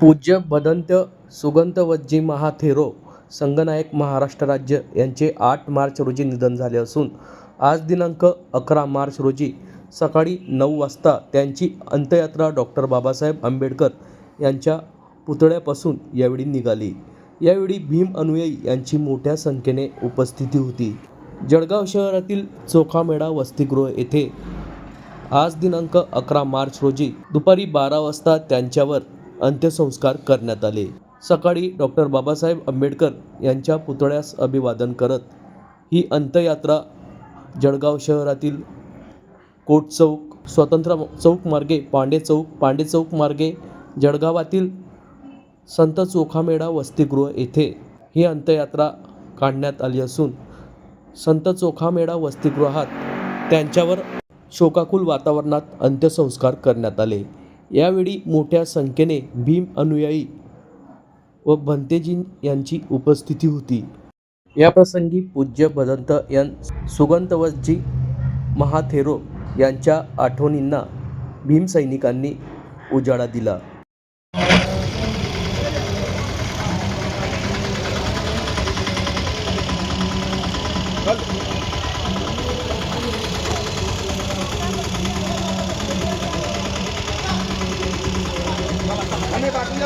पूज्य भदंत सुगंतवज्जी महाथेरो संगनायक महाराष्ट्र राज्य यांचे आठ मार्च रोजी निधन झाले असून आज दिनांक अकरा मार्च रोजी सकाळी नऊ वाजता त्यांची अंत्ययात्रा डॉक्टर बाबासाहेब आंबेडकर यांच्या पुतळ्यापासून यावेळी निघाली. यावेळी भीम अनुयायी यांची मोठ्या संख्येने उपस्थिती होती. जळगाव शहरातील चोखामेळा वसतिगृह येथे आज दिनांक अकरा मार्च रोजी दुपारी बारा वाजता त्यांच्यावर अंत्यसंस्कार करण्यात आले. सकाळी डॉक्टर बाबासाहेब आंबेडकर यांच्या पुतळ्यास अभिवादन करत ही अंत्ययात्रा जळगाव शहरातील कोट चौक स्वतंत्र चौक मार्गे पांडे चौक पांडे चौक मार्गे जळगावातील संत चोखामेळा वसतिगृह येथे ही अंत्ययात्रा काढण्यात आली असून संत चोखामेळा वसतिगृहात त्यांच्यावर शोकाकुल वातावरणात अंत्यसंस्कार करण्यात आले. यावेळी मोठ्या संख्येने भीम अनुयायी व भंतेजी यांची उपस्थिती होती. याप्रसंगी पूज्य भदंत यां सुगंतवजी महाथेरो यांच्या आठवणींना भीमसैनिकांनी उजाळा दिला.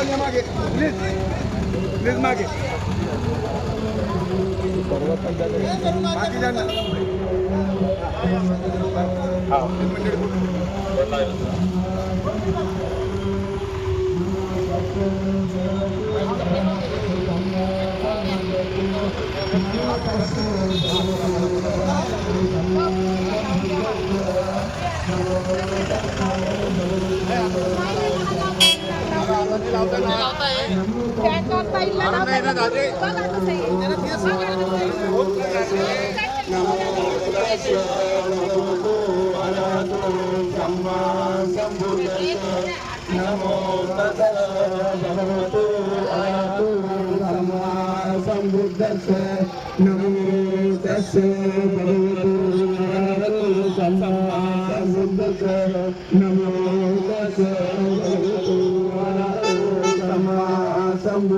या मागे प्लीज प्लीज मागे मागे जा ना हां Thank you. నమో భగవతో అయతు సమ్మా సంబుద్ధస్స నమో తస్స భగవతో అయతు సమ్మా సంబుద్ధస్స నమో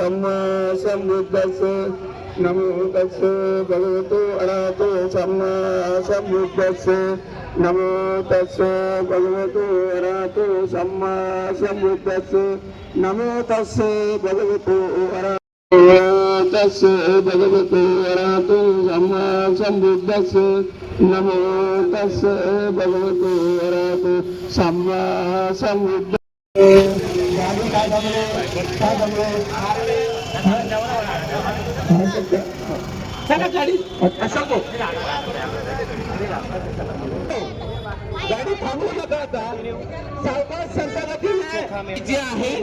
sama sambuddhasa namo tassa bhagavato arahato sama sambuddhasa namo tassa bhagavato arahato sama sambuddhasa namo tassa bhagavato arahato tassa bhagavato arahato sama sambuddhasa namo tassa bhagavato arahato sama sambuddhasa गाडी थांबू नका आता सावकाश संतानातील जे आहे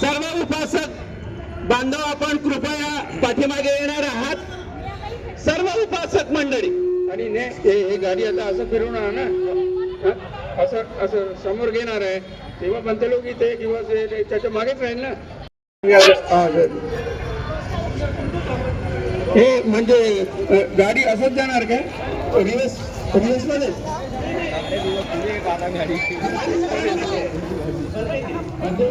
सर्व उपासक बांधव आपण कृपया पाठीमागे येणार आहात. सर्व उपासक मंडळी. आणि हे गाडी आता असं फिरवणार ना? असं असं समोर घेणार आहे. तेव्हा म्हणते लोक इथे किंवा त्याच्या मागेच राहील ना. हे म्हणजे गाडी असंच जाणार काय रिवर्स रिवर्समध्ये गाडी. म्हणजे?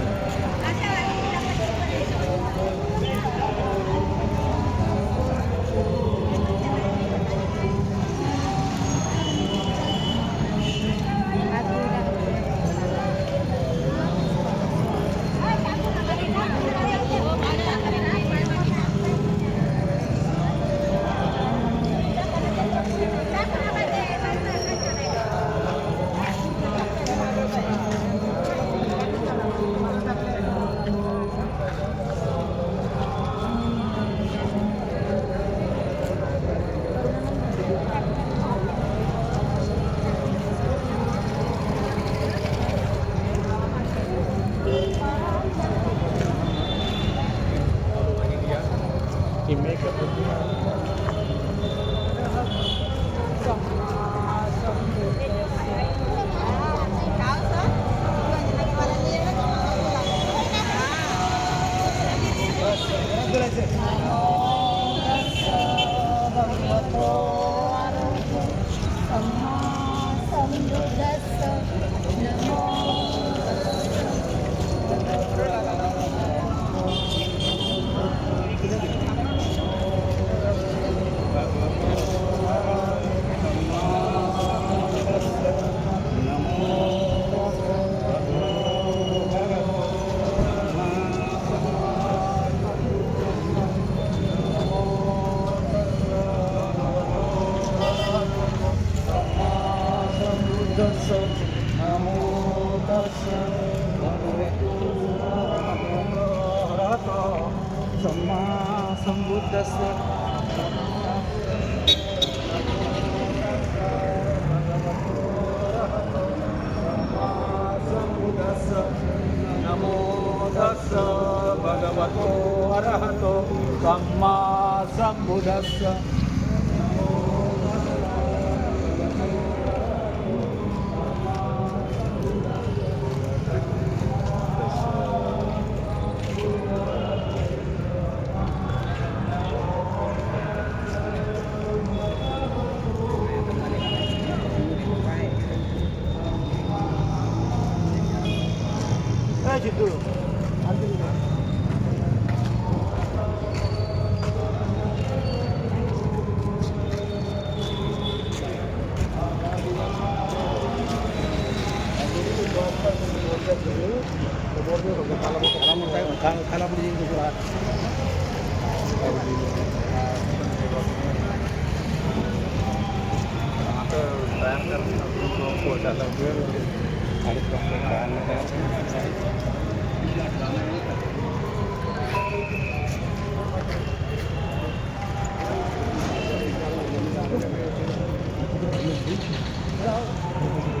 Hello.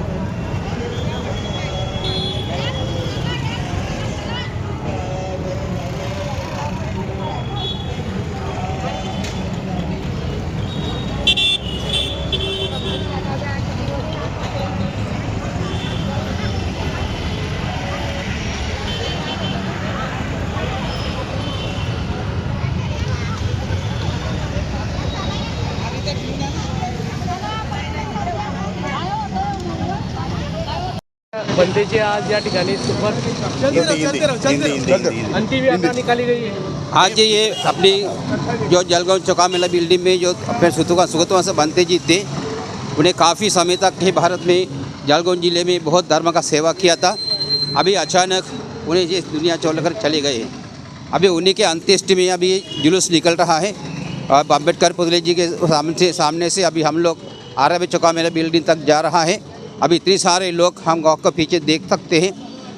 बंदेची आज या ठिकाणी सुरुवात अंतिम यात्रा निकाली गई है। आज ये अपनी जो जलगांव चौका मेला बिल्डिंग में जो अपने सुतुका सुगतवा से बनते जी थे उन्हें काफ़ी समय तक ही भारत में जलगांव ज़िले में बहुत धर्म का सेवा किया था। अभी अचानक उन्हें ये दुनिया छोड़कर चले गए हैं। अभी उन्हीं के अंत्येष्टि में अभी जुलूस निकल रहा है। और अंबेडकर पुतले जी के सामने से सामने से अभी हम लोग आरबी चौका मेला बिल्डिंग तक जा रहा है। अभी इतने सारे लोग हम गाँव के पीछे देख सकते हैं।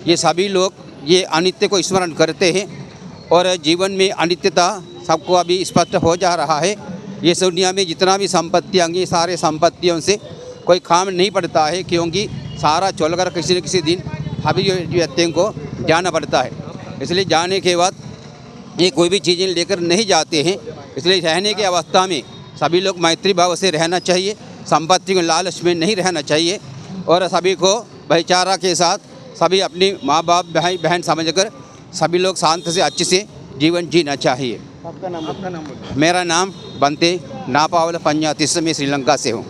ये सभी लोग ये अनित्य को स्मरण करते हैं और जीवन में अनित्यता सबको अभी स्पष्ट हो जा रहा है। ये दुनिया में जितना भी संपत्ति होंगी सारे संपत्तियों से कोई काम नहीं पड़ता है, क्योंकि सारा चलकर किसी न किसी दिन अभी व्यक्तियों को जाना पड़ता है। इसलिए जाने के बाद ये कोई भी चीज़ें लेकर नहीं जाते हैं। इसलिए रहने की अवस्था में सभी लोग मैत्री भाव से रहना चाहिए, संपत्ति को लालच में नहीं रहना चाहिए। और सभी को भाईचारा के साथ सभी अपनी माँ बाप भाई बहन समझकर सभी लोग शांत से अच्छे से जीवन जीना चाहिए। आपका नाम आपका नाम मेरा नाम बनते नापावल पंजातिस मैं श्रीलंका से हूँ।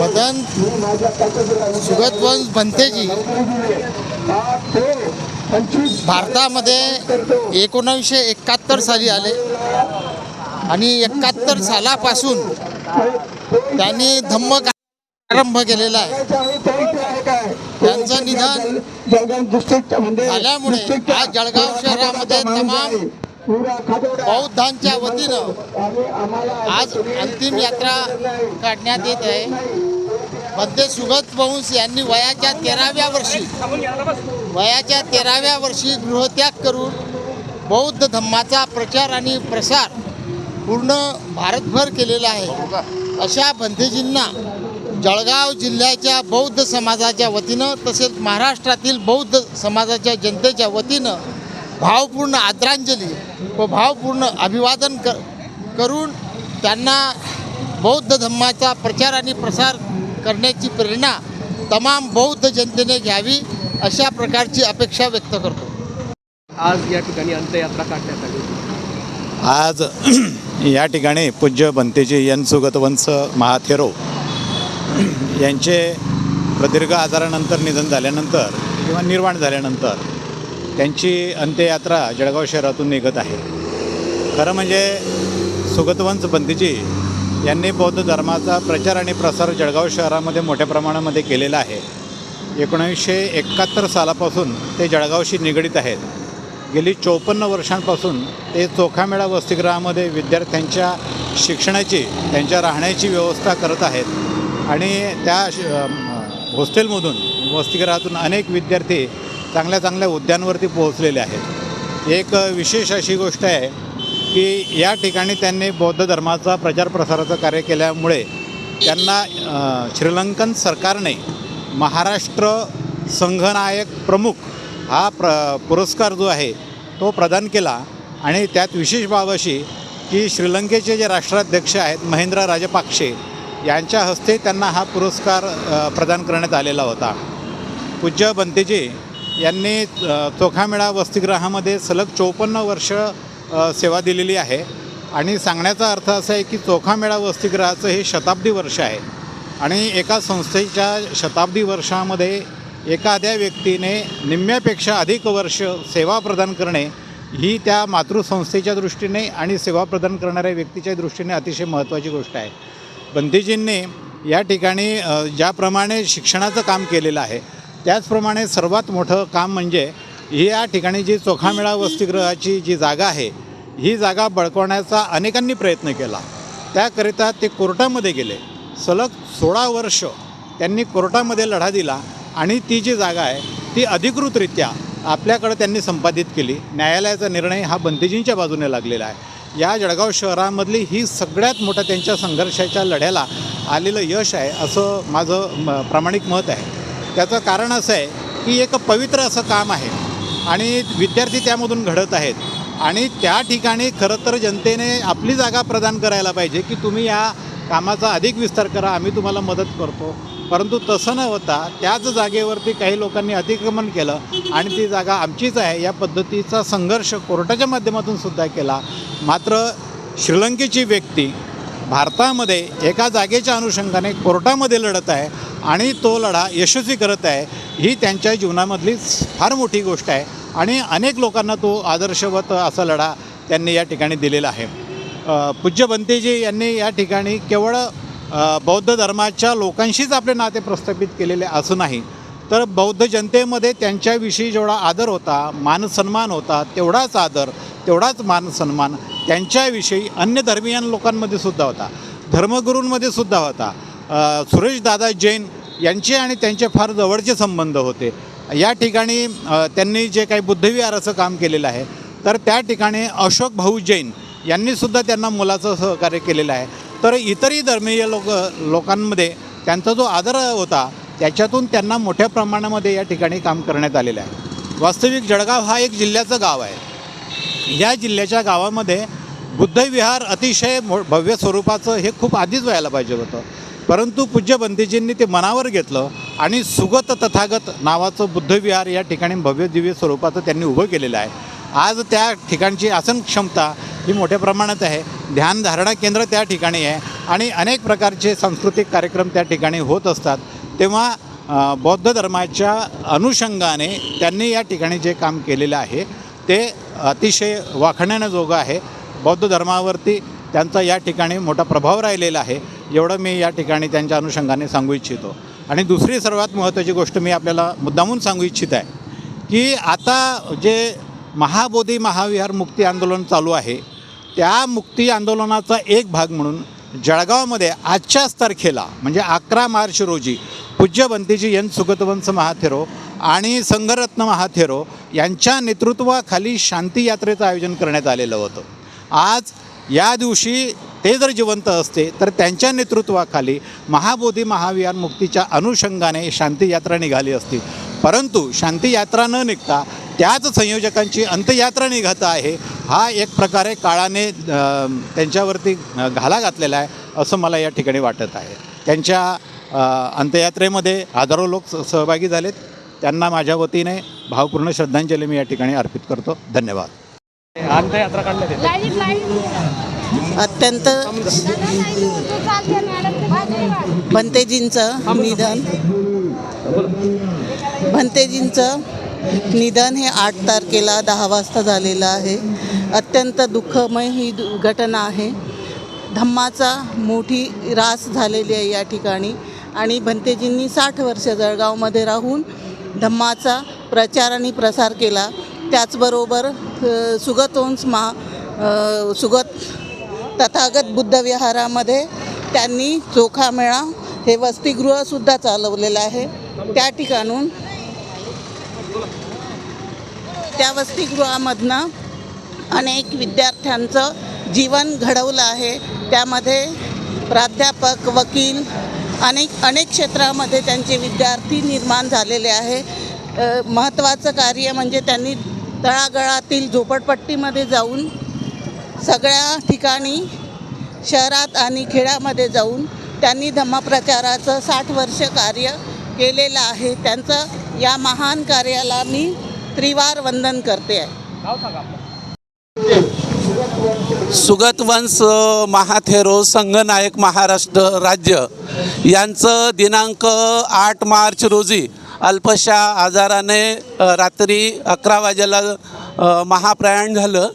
मदन सुगतवंश भंतेजी भारतामध्ये एकोणावीसशे एकाहत्तर साली आले आणि एकाहत्तर सालापासून त्यांनी धम्म प्रारंभ केलेला आहे. त्यांचं निधन झाल्यामुळे आज जळगाव शहरामध्ये तमाम बौद्धांच्या वतीनं आज अंतिम यात्रा काढण्यात येत आहे. मध्ये सुगत वंश यांनी वयाच्या तेराव्या वर्षी वयाच्या तेराव्या वर्षी गृहत्याग करून बौद्ध धम्माचा प्रचार आणि प्रसार पूर्ण भारतभर केलेला आहे. अशा भंतेजींना जळगाव जिल्ह्याच्या बौद्ध समाजाच्या वतीनं तसेच महाराष्ट्रातील बौद्ध समाजाच्या जनतेच्या वतीनं भावपूर्ण आदरांजली व भावपूर्ण अभिवादन क करून त्यांना बौद्ध धम्माचा प्रचार आणि प्रसार करण्याची प्रेरणा तमाम बौद्ध जनतेने घ्यावी अशा प्रकारची अपेक्षा व्यक्त करतो. आज या ठिकाणी अंत्ययात्रा काढण्यात आली आज या ठिकाणी पूज्य बनतेजी यन सुगतवंश महाथेरो यांचे प्रदीर्घ आजारानंतर निधन झाल्यानंतर किंवा निर्वाण झाल्यानंतर त्यांची अंत्ययात्रा जळगाव शहरातून निघत आहे. खरं म्हणजे सुगतवंश बंतीजी यांनी बौद्ध धर्माचा प्रचार आणि प्रसार जळगाव शहरामध्ये मोठ्या प्रमाणामध्ये केलेला आहे. एकोणीसशे एकाहत्तर सालापासून ते जळगावशी निगडीत आहेत. गेली चोपन्न वर्षांपासून ते चोखामेळा वसतिगृहामध्ये विद्यार्थ्यांच्या शिक्षणाची त्यांच्या राहण्याची व्यवस्था करत आहेत. आणि त्या श- हॉस्टेलमधून वसतिगृहातून अनेक विद्यार्थी चांगल्या चांगल्या उद्यानवरती पोहोचलेले आहेत. एक विशेष अशी गोष्ट आहे की या ठिकाणी त्यांनी बौद्ध धर्माचा प्रचार प्रसाराचं कार्य केल्यामुळे त्यांना श्रीलंकन सरकारने महाराष्ट्र संघनायक प्रमुख हा प्र पुरस्कार जो आहे तो प्रदान केला आणि त्यात विशेष बाब अशी की श्रीलंकेचे जे राष्ट्राध्यक्ष आहेत महेंद्र राजपाक्षे यांच्या हस्ते त्यांना हा पुरस्कार प्रदान करण्यात आलेला होता. पूज्य बंतेजी यांनी चोखामेळा वसतिगृहामध्ये सलग चोपन्न वर्ष सेवा दिलेली आहे आणि सांगण्याचा अर्थ असा आहे की चोखामेळा वसतिगृहाचं हे शताब्दी वर्ष आहे आणि एका संस्थेच्या शताब्दी वर्षामध्ये एखाद्या व्यक्तीने निम्म्यापेक्षा अधिक वर्ष सेवा प्रदान करणे ही त्या मातृसंस्थेच्या दृष्टीने आणि सेवा प्रदान करणाऱ्या व्यक्तीच्या दृष्टीने अतिशय महत्त्वाची गोष्ट आहे. बंदीजींनी या ठिकाणी ज्याप्रमाणे शिक्षणाचं काम केलेलं आहे त्याचप्रमाणे सर्वात मोठं काम म्हणजे ही या ठिकाणी जी चोखामेळा वसतिगृहाची जी जागा आहे ही जागा बळकवण्याचा अनेकांनी प्रयत्न केला. त्याकरिता ते कोर्टामध्ये गेले. सलग सोळा वर्ष त्यांनी कोर्टामध्ये लढा दिला. आणि ती जी जागा आहे ती अधिकृतरित्या आपल्याकडे त्यांनी संपादित केली. न्यायालयाचा निर्णय हा बंदिजींच्या बाजूने लागलेला आहे. या जळगाव शहरामधली ही सगळ्यात मोठं त्यांच्या संघर्षाच्या लढ्याला आलेलं यश आहे असं माझं म- प्रामाणिक मत आहे. त्याचं कारण असं आहे की एक पवित्र असं काम आहे आणि विद्यार्थी त्यामधून घडत आहेत. आणि त्या ठिकाणी खरं तर जनतेने आपली जागा प्रदान करायला पाहिजे की तुम्ही या कामाचा अधिक विस्तार करा आम्ही तुम्हाला मदत करतो. परंतु तसं न होता त्याच जागेवरती काही लोकांनी अतिक्रमण केलं आणि ती जागा आमचीच आहे. या पद्धतीचा संघर्ष कोर्टाच्या माध्यमातून सुद्धा केला. मात्र श्रीलंकेची व्यक्ती भारतामध्ये एका जागेच्या अनुषंगाने कोर्टामध्ये लढत आहे आणि तो लढा यशस्वी करत आहे. ही त्यांच्या जीवनामधली फार मोठी गोष्ट आहे आणि अनेक लोकांना तो आदर्शवत असा लढा त्यांनी या ठिकाणी दिलेला आहे. पूज्य बंतेजी यांनी या ठिकाणी केवळ बौद्ध धर्माच्या लोकांशीच आपले नाते प्रस्थापित केलेले असं नाही. तर बौद्ध जनतेमध्ये त्यांच्याविषयी जेवढा आदर होता मानसन्मान होता तेवढाच आदर तेवढाच मानसन्मान त्यांच्याविषयी अन्य धर्मीय लोकांमध्ये सुद्धा होता. धर्मगुरूंमध्ये सुद्धा होता. सुरेशदादा जैन यांचे आणि त्यांचे फार जवळचे संबंध होते. या ठिकाणी त्यांनी जे काही बुद्धविहाराचं काम केलेलं आहे तर त्या ठिकाणी अशोक भाऊ जैन यांनीसुद्धा त्यांना मुलाचं सहकार्य केलेलं आहे. तर इतरही धर्मीय लोक लोकांमध्ये त्यांचा जो आदर होता त्याच्यातून त्यांना मोठ्या प्रमाणामध्ये या ठिकाणी काम करण्यात आलेलं आहे. वास्तविक जळगाव हा एक जिल्ह्याचं गाव आहे. या जिल्ह्याच्या गावामध्ये बुद्धविहार अतिशय मो भव्य स्वरूपाचं हे खूप आधीच व्हायला पाहिजे होतं. परंतु पूज्य बंदीजींनी ते मनावर घेतलं आणि सुगत तथागत नावाचं बुद्धविहार या ठिकाणी भव्य दिव्य स्वरूपाचं त्यांनी उभं केलेलं आहे. आज त्या ठिकाणची आसन क्षमता ही मोठ्या प्रमाणात आहे. ध्यानधारणा केंद्र त्या ठिकाणी आहे आणि अनेक प्रकारचे सांस्कृतिक कार्यक्रम त्या ठिकाणी होत असतात. तेव्हा बौद्ध धर्माच्या अनुषंगाने त्यांनी या ठिकाणी जे काम केलेलं आहे ते अतिशय वाखण्याजोगं आहे. बौद्ध धर्मावरती त्यांचा या ठिकाणी मोठा प्रभाव राहिलेला आहे एवढं मी या ठिकाणी त्यांच्या अनुषंगाने सांगू इच्छितो. आणि दुसरी सर्वात महत्त्वाची गोष्ट मी आपल्याला मुद्दामून सांगू इच्छित आहे की आता जे महाबोधी महाविहार मुक्ती आंदोलन चालू आहे त्या मुक्ती आंदोलनाचा एक भाग म्हणून जळगावमध्ये आजच्याच तारखेला म्हणजे अकरा मार्च रोजी पूज्य बंतीजी एन सुगतवंश महाथेरो आणि संघरत्न महाथेरो यांच्या नेतृत्वाखाली शांती यात्रेचं आयोजन करण्यात आलेलं होतं. आज या दिवशी ते जर जिवंत असते तर त्यांच्या नेतृत्वाखाली महाबोधी महाविहार मुक्तीच्या अनुषंगाने शांती यात्रा निघाली असती. परंतु शांती यात्रा न निघता त्याच संयोजकांची अंत्ययात्रा निघत आहे. हा एक प्रकारे काळाने त्यांच्यावरती घाला घातलेला आहे असं मला या ठिकाणी वाटत आहे. त्यांच्या अंत्ययात्रेमध्ये हजारो लोक सहभागी झालेत. त्यांना माझ्या वतीने भावपूर्ण श्रद्धांजली मी या ठिकाणी अर्पित करतो. धन्यवाद. अत्यंत भंतेजींचं निधन. भंतेजींचं निधन हे आठ तारखेला दहा वाजता झालेलं आहे. अत्यंत दुःखमय ही दु- घटना आहे. धम्माचा मोठी रास झालेली आहे या ठिकाणी. आणि भंतेजींनी साठ वर्ष जळगावमध्ये राहून धम्माचा प्रचार आणि प्रसार केला. त्याचबरोबर सुगत सुगतवंश महा सुगत तथागत बुद्धविहारामध्ये त्यांनी चोखा मेळा हे वसतिगृहसुद्धा चालवलेलं आहे. त्या ठिकाणून त्या वसतिगृहामधनं अनेक विद्यार्थ्यांचं जीवन घडवलं आहे. त्यामध्ये प्राध्यापक वकील अनेक अनेक क्षेत्रामध्ये त्यांचे विद्यार्थी निर्माण झालेले आहे. महत्त्वाचं कार्य म्हणजे त्यांनी तळागळातील झोपडपट्टीमध्ये जाऊन सगळ्या ठिकाणी शहरात आणि खेड्यामध्ये जाऊन त्यांनी धम्मप्रचाराचं साठ वर्ष कार्य केलेलं आहे. त्यांचं या महान कार्याला मी त्रिवार वंदन करते आहे. सुगतवंश महाथेरो संघनायक महाराष्ट्र राज्य यांचं दिनांक आठ मार्च रोजी अल्पशा आजाराने रात्री अकरा वाजेला महाप्रयाण झालं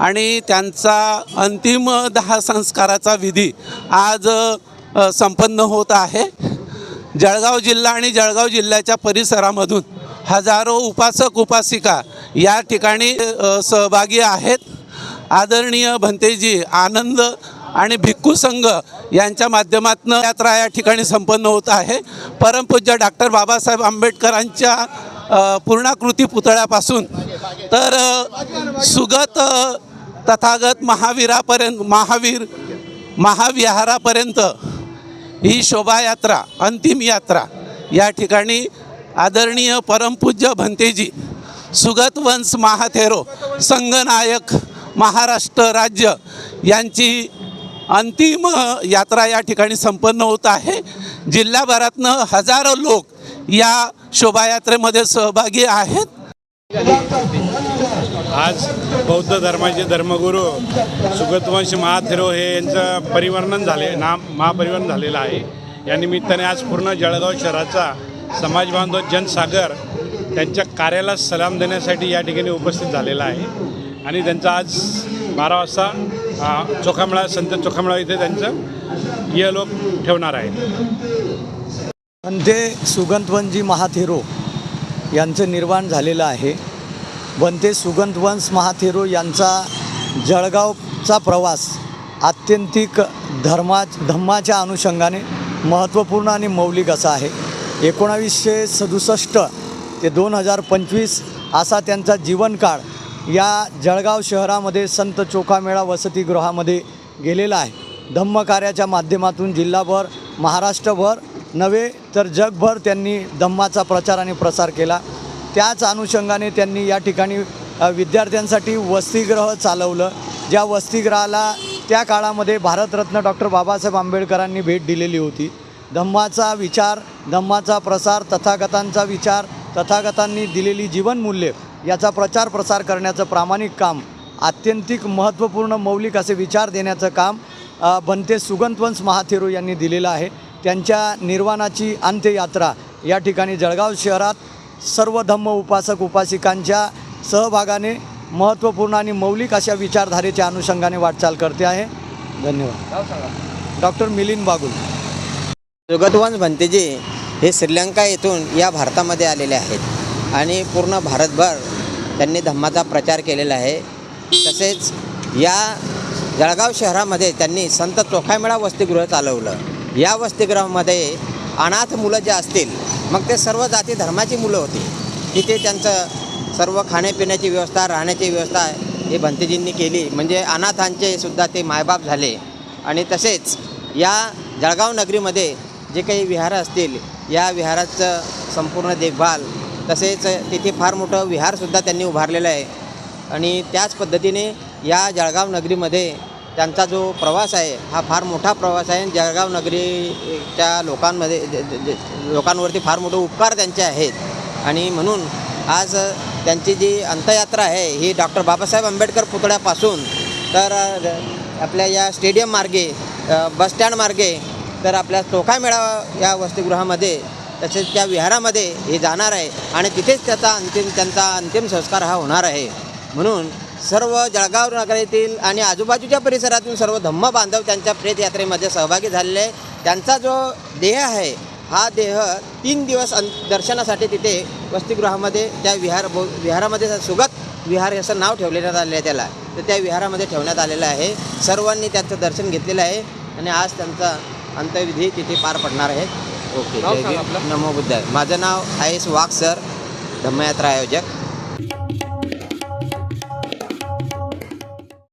आणि त्यांचा अंतिम दहा संस्काराचा विधी आज संपन्न होत आहे. जळगाव जिल्हा आणि जळगाव जिल्ह्याच्या परिसरामधून हजारो उपासक उपासिका या ठिकाणी सहभागी आहेत. आदरणीय भंतेजी आनंद आणि भिक्खू संघ यांच्या माध्यमातून यात्रा या ठिकाणी संपन्न होत आहे. परमपूज्य डॉक्टर बाबासाहेब आंबेडकरांच्या पूर्णाकृती पुतळ्यापासून तर सुगत तथागत महावीरापर्यंत महावीर महाविहारापर्यंत ही शोभायात्रा अंतिम यात्रा. या ठिकाणी आदरणीय परमपूज्य भंतेजी सुगत वंश महाथेरो संघनायक महाराष्ट्र राज्य यांची अंतिम यात्रा या ठिकाणी संपन्न होत आहे. जिल्ह्याभरातनं हजारो लोक या शोभायात्रेमध्ये सहभागी आहेत. आज बौद्ध धर्माचे धर्मगुरू सुगतवंश महाथेरो हे यांचं परिवर्णन झाले नाम महापरिवर्तन झालेलं आहे. या निमित्ताने आज पूर्ण जळगाव शहराचा समाज बांधव जनसागर त्यांच्या कार्याला सलाम देण्यासाठी या ठिकाणी उपस्थित झालेला आहे. आणि त्यांचा आज बारा वाजता चोखामळा संत चोखामळा इथे त्यांचं इहलोक ठेवणार आहे. बनते सुगंतवनजी महाथेरो यांचं निर्माण झालेलं आहे. बनते सुगंधवंश महाथेरो यांचा जळगावचा प्रवास आत्यंतिक धर्मा धम्माच्या अनुषंगाने महत्त्वपूर्ण आणि मौलिक असा आहे. एकोणावीसशे सदुसष्ट ते दोन हजार पंचवीस असा त्यांचा जीवनकाळ या जळगाव शहरामध्ये संत चोखामेळा वसतिगृहामध्ये गेलेला आहे. धम्मकार्याच्या माध्यमातून जिल्हाभर महाराष्ट्रभर नव्हे तर जगभर त्यांनी धम्माचा प्रचार आणि प्रसार केला. त्याच अनुषंगाने त्यांनी या ठिकाणी विद्यार्थ्यांसाठी वसतिगृह चालवलं. ज्या वसतिगृहाला त्या काळामध्ये भारतरत्न डॉक्टर बाबासाहेब आंबेडकरांनी भेट दिलेली होती. धम्माचा विचार धम्माचा प्रसार तथागतांचा विचार तथागतांनी दिलेली जीवनमूल्ये याचा प्रचार प्रसार करण्याचं प्रामाणिक काम आत्यंतिक महत्त्वपूर्ण मौलिक असे विचार देण्याचं काम बनते सुगंतवंश महाथेरो यांनी दिलेलं आहे. त्यांच्या निर्वाणाची अंत्ययात्रा या ठिकाणी जळगाव शहरात सर्व धम्म उपासक उपासिकांच्या सहभागाने महत्त्वपूर्ण आणि मौलिक अशा विचारधारेच्या अनुषंगाने वाटचाल करते आहे. धन्यवाद. डॉक्टर मिलिंद बागुल. सुगतवंश भंतेजी हे श्रीलंका येथून या भारतामध्ये आलेले आहेत आणि पूर्ण भारतभर त्यांनी धम्माचा प्रचार केलेला आहे. तसेच या जळगाव शहरामध्ये त्यांनी संत चोखामेळा वसतिगृह चालवलं. या वसतिगृहामध्ये अनाथ मुलं जे असतील मग ते सर्व जाती धर्माची मुलं होती. तिथे त्यांचं सर्व खाण्यापिण्याची व्यवस्था राहण्याची व्यवस्था हे भंतेजींनी केली. म्हणजे अनाथांचे सुद्धा ते मायबाप झाले. आणि तसेच या जळगाव नगरीमध्ये जे काही विहार असतील या विहाराचं संपूर्ण देखभाल तसेच तिथे फार मोठं विहारसुद्धा त्यांनी उभारलेलं आहे. आणि त्याच पद्धतीने या जळगाव नगरीमध्ये त्यांचा जो प्रवास आहे हा फार मोठा प्रवास आहे आणि जळगाव नगरीच्या लोकांमध्ये लोकांवरती फार मोठे उपकार त्यांचे आहेत. आणि म्हणून आज त्यांची जी अंत्ययात्रा आहे ही डॉक्टर बाबासाहेब आंबेडकर पुतळ्यापासून तर आपल्या या स्टेडियम मार्गे बसस्टँड मार्गे तर आपल्या चोखा मेळावा या वसतिगृहामध्ये तसेच त्या विहारामध्ये हे जाणार आहे. आणि तिथेच त्याचा अंतिम त्यांचा अंतिम संस्कार हा होणार आहे. म्हणून सर्व जळगाव नगरीतील आणि आजूबाजूच्या परिसरातील सर्व धम्म बांधव त्यांच्या प्रेत यात्रेमध्ये सहभागी झालेले आहे त्यांचा जो देह आहे हा देह तीन दिवस अं दर्शनासाठी तिथे वसतिगृहामध्ये त्या विहार बो विहारामध्ये सुगत विहार असं नाव ठेवण्यात आलेलं आहे त्याला. तर त्या विहारामध्ये ठेवण्यात आलेलं आहे. सर्वांनी त्याचं दर्शन घेतलेलं आहे आणि आज त्यांचा अंत्यविधी तिथे पार पडणार आहे. ओके. नमो बुद्धाय. माझं नाव एस वाघ सर. धम्मयात्रा आयोजक.